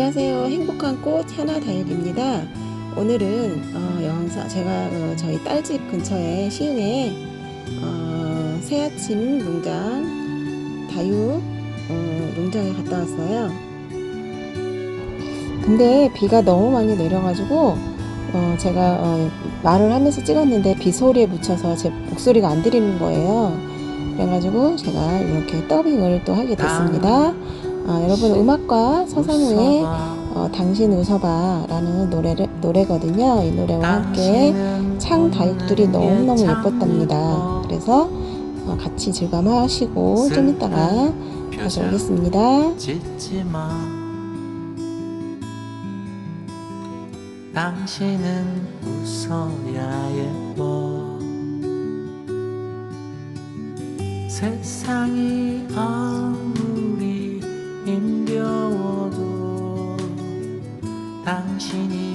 안녕하세요. 행복한 꽃 현아 다육입니다. 오늘은 어, 영상 제가 어, 저희 딸집 근처에 시흥에 어, 새아침 농장 다육 어, 농장에 갔다 왔어요. 근데 비가 너무 많이 내려가지고 어, 제가 어, 말을 하면서 찍었는데 비 소리에 묻혀서 제 목소리가 안 들리는 거예요. 그래가지고 제가 이렇게 더빙을 또 하게 됐습니다. 아, 여러분 음악과 서상우의 어, 당신 웃어봐라는 노래를 노래거든요. 이 노래와 함께 창 다육들이 너무너무 예뻤답니다. 그래서 어, 같이 즐감하시고 좀 이따가 다시 오겠습니다. 당신은 웃어야 예뻐. 세상이 아 당신이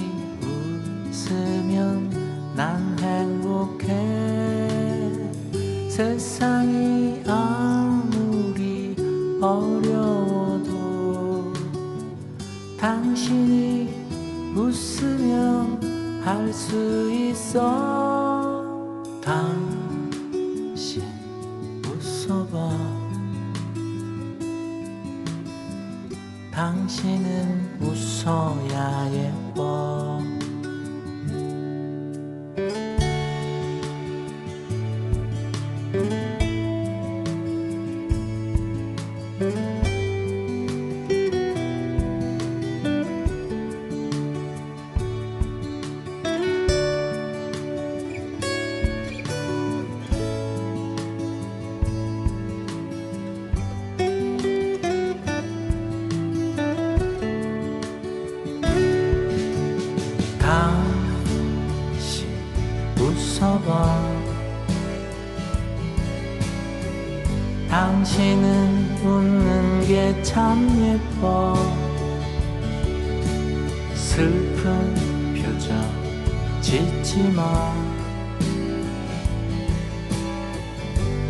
표정 짓지 마.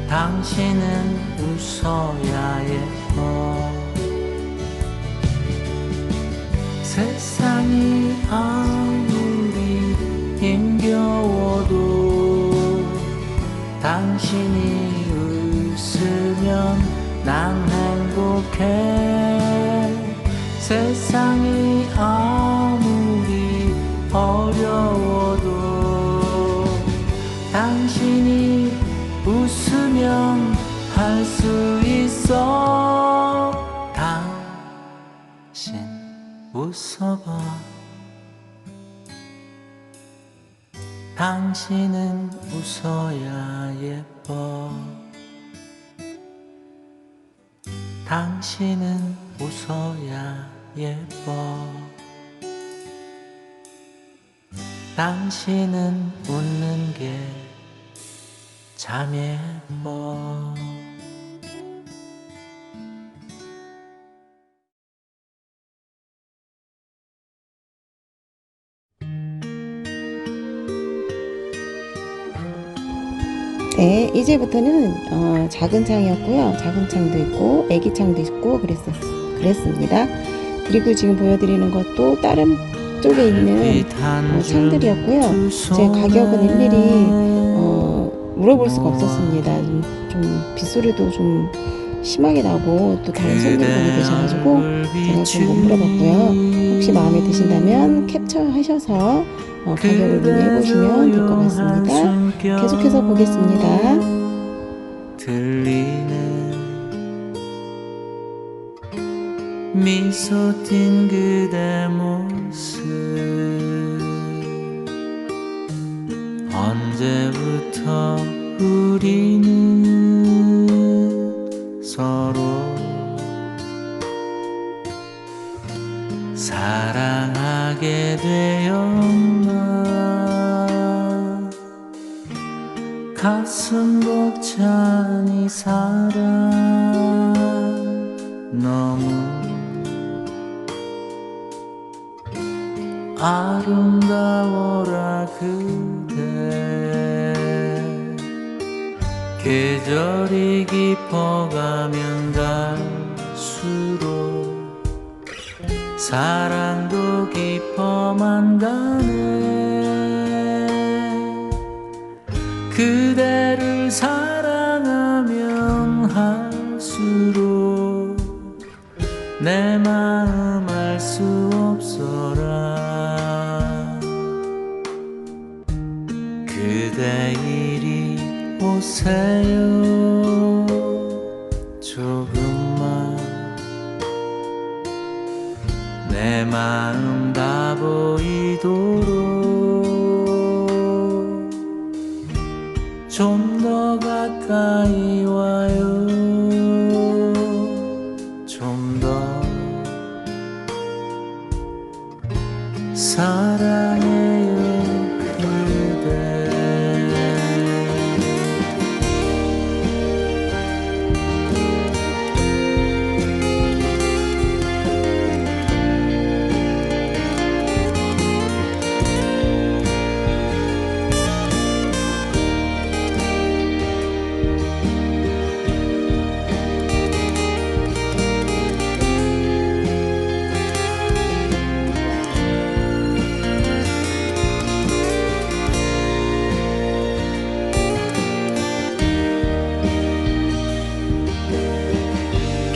당신은 웃어야 예뻐 세상이 아무리 힘겨워도 당신이 웃으면 난 행복해 당신이 웃으면 할 수 있어. 당신 웃어봐. 당신은 웃어야 예뻐. 당신은 웃어야 예뻐. 당신은 웃는 게 참 예뻐 네, 이제부터는 어, 작은 창이었고요. 작은 창도 있고 애기 창도 있고 그랬었 그랬습니다. 그리고 지금 보여드리는 것도 다른 쪽에 있는 어, 창들이었고요. 제 가격은 일일이 어, 물어볼 수가 없었습니다. 좀, 좀 빗소리도 좀 심하게 나고 또 다른 손님분이 계셔가지고 제가 좀 못 물어봤고요. 혹시 마음에 드신다면 캡처하셔서 어, 가격을 문의해 보시면 될 것 같습니다. 계속해서 보겠습니다. 들리는 미소 띤 그대 모습 언제부터 우리는 서로 사랑하게 되었나? 가슴 벅찬 이 사랑 너무 아름 계절이 깊어가면 갈수록 사랑도 깊어만 가네. 그대를 사랑하면 할수록 내 마음 알 수 없어라. 그대 이 리 오세요. 조금만 내 마음 다 보이도록 좀 더 가까이 와요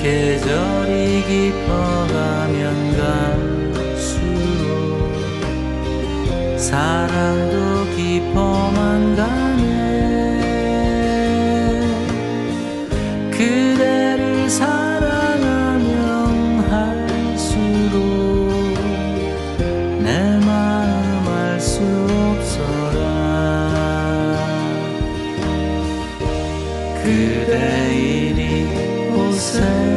계절이 깊어가면 갈수록 사랑도 깊어만 가네. 그대를 사랑하면 할수록 내 마음 알 수 없어라. 그대 이리 오세요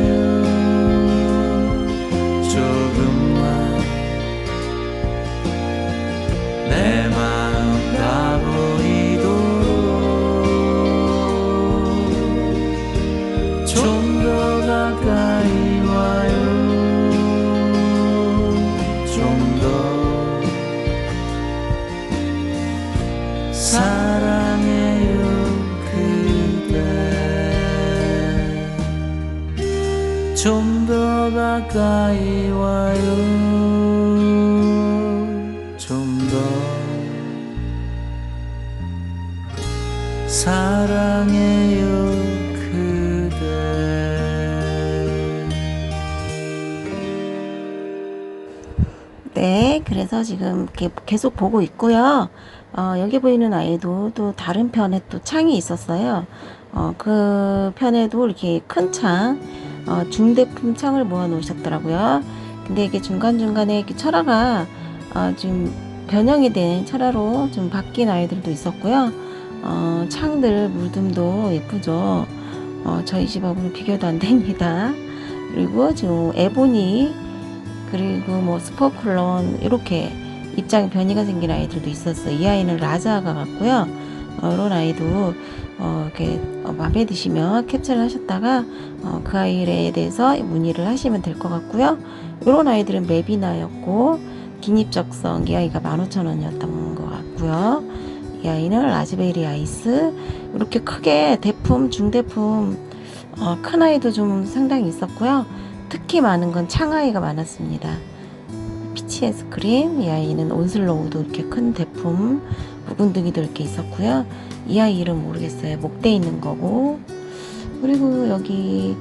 좀 더 가까이 와요 좀 더 사랑해요 그대 네, 그래서 지금 계속 보고 있고요. 어, 여기 보이는 아이도 또 다른 편에 또 창이 있었어요. 어, 그 편에도 이렇게 큰 창, 어, 중대품 창을 모아 놓으셨더라고요. 근데 이게 중간중간에 이렇게 철화가 어, 좀 변형이 된 철화로 좀 바뀐 아이들도 있었고요. 어, 창들 물듬도 예쁘죠. 어, 저희 집하고는 비교도 안 됩니다. 그리고 지금 에보니 그리고 뭐 스포클론 이렇게 입장 변이가 생긴 아이들도 있었어요. 이 아이는 라자가 같고요. 어, 이런 아이도 어, 이렇게 어, 마음에 드시면 캡처를 하셨다가 어, 그 아이에 대해서 문의를 하시면 될 것 같고요. 이런 아이들은 맵이나였고 긴입적성 이 아이가 15,000원이었던 것 같고요. 이 아이는 라즈베리 아이스 이렇게 크게 대품 중대품 어, 큰 아이도 좀 상당히 있었고요. 특히 많은 건 창아이가 많았습니다. 피치 아이스크림, 이 아이는 온슬로우도 이렇게 큰 대품, 묵은둥이도 이렇게 있었고요. 이 아이 이름 모르겠어요. 목대 있는 거고. 그리고 여기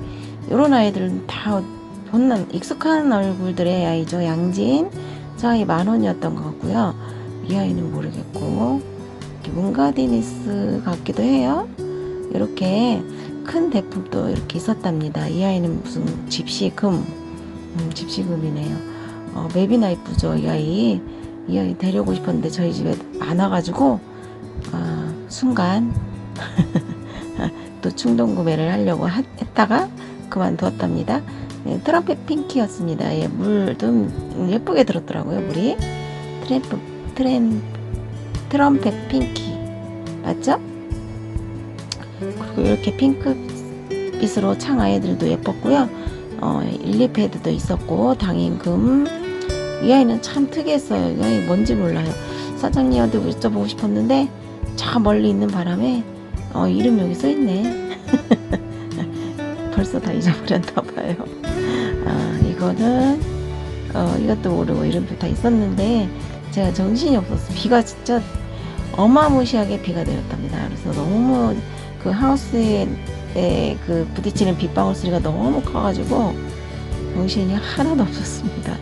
이런 아이들은 다 본난 익숙한 얼굴들의 아이죠. 양진. 저 아이 만 원이었던 것 같고요. 이 아이는 모르겠고. 문가디니스 같기도 해요. 이렇게 큰 대품도 이렇게 있었답니다. 이 아이는 무슨 집시금, 음, 집시금이네요. 어, 맵이 나 이쁘죠, 이 아이. 이 아이 데려오고 싶었는데 저희 집에 많아가지고, 아, 순간 또 충동 구매를 하려고 하- 했다가 그만두었답니다. 예, 트럼펫 핑키였습니다. 예, 음, 예쁘게 들었더라고요, 물이. 트램프, 트램, 트럼펫 핑키. 맞죠? 그리고 이렇게 핑크빛으로 창 아이들도 예뻤고요. 어, 일리패드도 있었고 당인금 이 아이는 참 특이했어요. 이 아이 뭔지 몰라요. 사장님한테 여쭤보고 싶었는데 저 멀리 있는 바람에 어, 이름 여기 써 있네. 벌써 다 잊어버렸나 봐요. 아, 이거는 어, 이것도 모르고 이름표 다 있었는데 제가 정신이 없었어. 비가 진짜 어마무시하게 비가 내렸답니다. 그래서 너무 그 하우스에 에, 그 부딪히는 빗방울 소리가 너무 커가지고 정신이 하나도 없었습니다.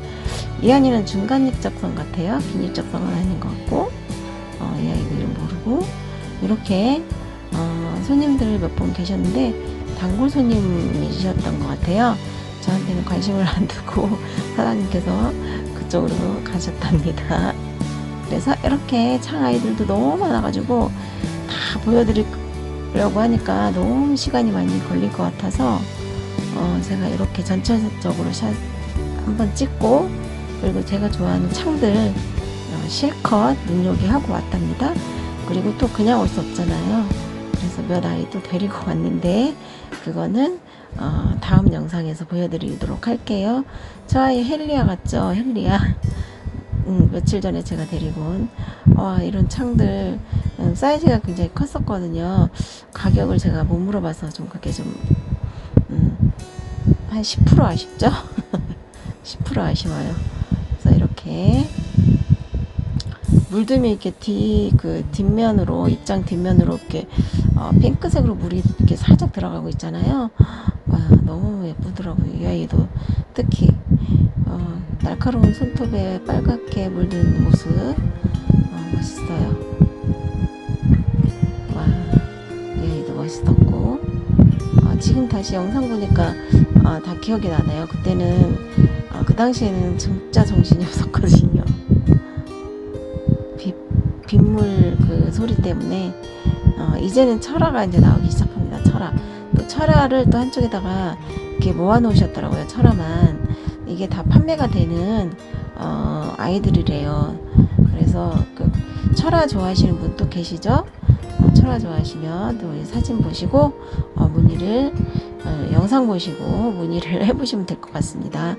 이한이는 중간 입적성 같아요. 긴 입적성은 아닌 것 같고 어, 이 아이도 이름 모르고 이렇게 어, 손님들 몇 분 계셨는데 단골 손님이셨던 것 같아요. 저한테는 관심을 안 두고 사장님께서 그쪽으로 가셨답니다. 그래서 이렇게 창 아이들도 너무 많아가지고 다 보여드리려고 하니까 너무 시간이 많이 걸릴 것 같아서 어, 제가 이렇게 전체적으로 샷 한번 찍고 그리고 제가 좋아하는 창들 어, 실컷 눈요기 하고 왔답니다. 그리고 또 그냥 올 수 없잖아요. 그래서 몇 아이도 데리고 왔는데 그거는 어, 다음 영상에서 보여드리도록 할게요. 저 아이 헬리아 같죠? 헬리아. 음, 며칠 전에 제가 데리고 온 와, 이런 창들 음, 사이즈가 굉장히 컸었거든요. 가격을 제가 못 물어봐서 좀 그게 좀 음, 한10% 아쉽죠? 10% 아쉬워요. 이렇게 물듬이 이렇게 뒤, 그 뒷면으로, 입장 뒷면으로 이렇게 어, 핑크색으로 물이 이렇게 살짝 들어가고 있잖아요. 와, 너무 예쁘더라고요. 이 아이도 특히, 어, 날카로운 손톱에 빨갛게 물든 모습. 어, 멋있어요. 와, 이 아이도 멋있었고. 어, 지금 다시 영상 보니까 어, 다 기억이 나네요. 그때는, 어, 그 당시에는 진짜 정신이 없었거든요. 빗, 빗물 그 소리 때문에 어, 이제는 철화가 이제 나오기 시작합니다. 철화. 또 철화를 또 한쪽에다가 이렇게 모아 놓으셨더라고요. 철화만 이게 다 판매가 되는 어, 아이들이래요. 그래서 그 철화 좋아하시는 분 또 계시죠? 어, 철화 좋아하시면 또이 사진 보시고 어, 문의를 어, 영상 보시고 문의를 해보시면 될 것 같습니다.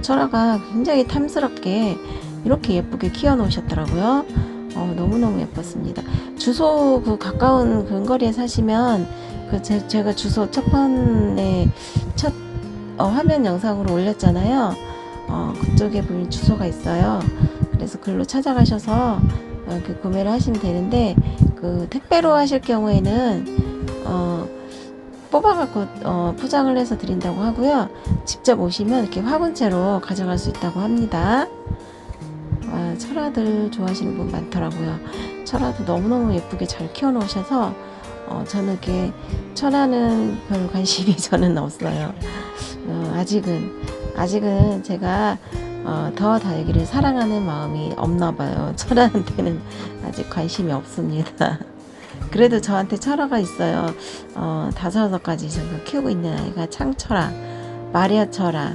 철화가 굉장히 탐스럽게 이렇게 예쁘게 키워 놓으셨더라고요. 어, 너무너무 예뻤습니다. 주소 그 가까운 근거리에 사시면 그 제, 제가 주소 첫 번에 첫 어, 화면 영상으로 올렸잖아요. 어, 그쪽에 보면 주소가 있어요. 그래서 글로 찾아가셔서 어, 그 구매를 하시면 되는데 그 택배로 하실 경우에는 어, 뽑아갖고 어, 포장을 해서 드린다고 하고요. 직접 오시면 이렇게 화분째로 가져갈 수 있다고 합니다. 아, 철화들 좋아하시는 분 많더라고요. 철화도 너무너무 예쁘게 잘 키워놓으셔서 어, 저는 이렇게 철화는 별 관심이 저는 없어요. 어, 아직은 아직은 제가 어, 더 다육이를 사랑하는 마음이 없나 봐요. 철화한테는 아직 관심이 없습니다. 그래도 저한테 철화가 있어요. 어, 다섯 여섯 가지 정도 키우고 있는 아이가 창철화, 마리아 철화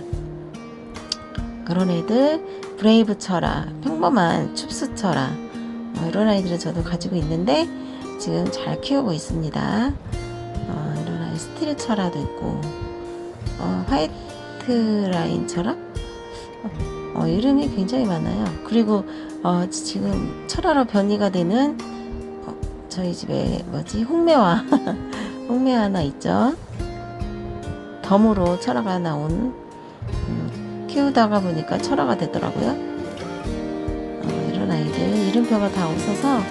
그런 애들 브레이브 철화, 평범한 춥스 철화 어, 이런 아이들을 저도 가지고 있는데 지금 잘 키우고 있습니다. 어, 이런 아이 스틸 철화도 있고 어, 화이트 라인 철화 어, 이름이 굉장히 많아요. 그리고 어, 지- 지금 철화로 변이가 되는 어, 저희 집에 뭐지 홍매화 홍매 하나 있죠. 덤으로 철화가 나온 음, 키우다가 보니까 철화가 되더라고요. 어, 이런 아이들 이름표가 다 없어서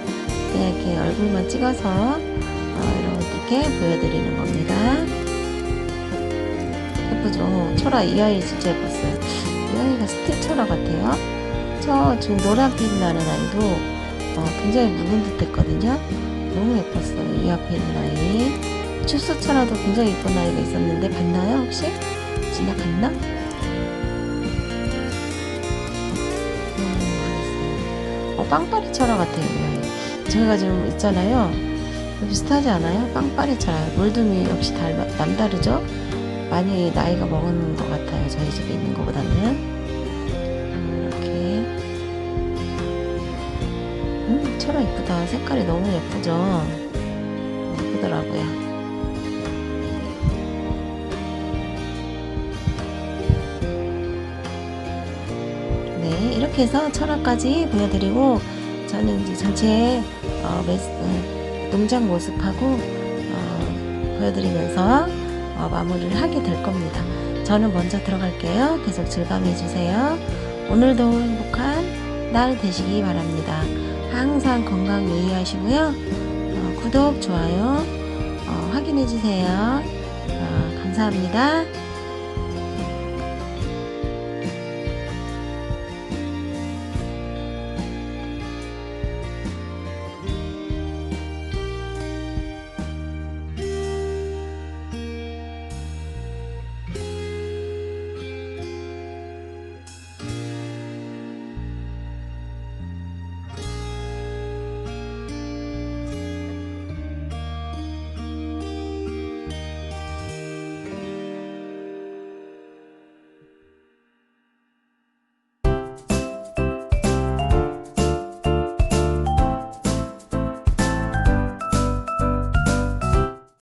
그냥 이렇게 얼굴만 찍어서 어, 이렇게 보여드리는 겁니다. 예쁘죠? 어, 철화 이 아이 진짜 예뻤어요. 이 아이가 스틸 철화 같아요. 저 지금 노란빛 나는 아이도 어, 굉장히 묵은 듯 했거든요. 너무 예뻤어요. 이 앞에 있는 아이. 철화도 굉장히 예쁜 아이가 있었는데 봤나요 혹시? 지나갔나? 음. 어, 빵빠리 철화 같아요. 저희가 지금 있잖아요. 비슷하지 않아요? 빵빠리 철화. 물듬이 역시 달, 남다르죠? 많이 나이가 먹은 것 같아요. 저희 집에 있는 것보다는. 음, 철화 이쁘다. 색깔이 너무 예쁘죠? 예쁘더라고요. 네, 이렇게 해서 철화까지 보여드리고, 저는 이제 전체, 어, 메스, 어, 농장 모습하고, 어, 보여드리면서, 어, 마무리를 하게 될 겁니다. 저는 먼저 들어갈게요. 계속 즐감해 주세요. 오늘도 행복한 날 되시기 바랍니다. 항상 건강 유의하시고요. 어, 구독, 좋아요 어, 확인해 주세요. 어, 감사합니다.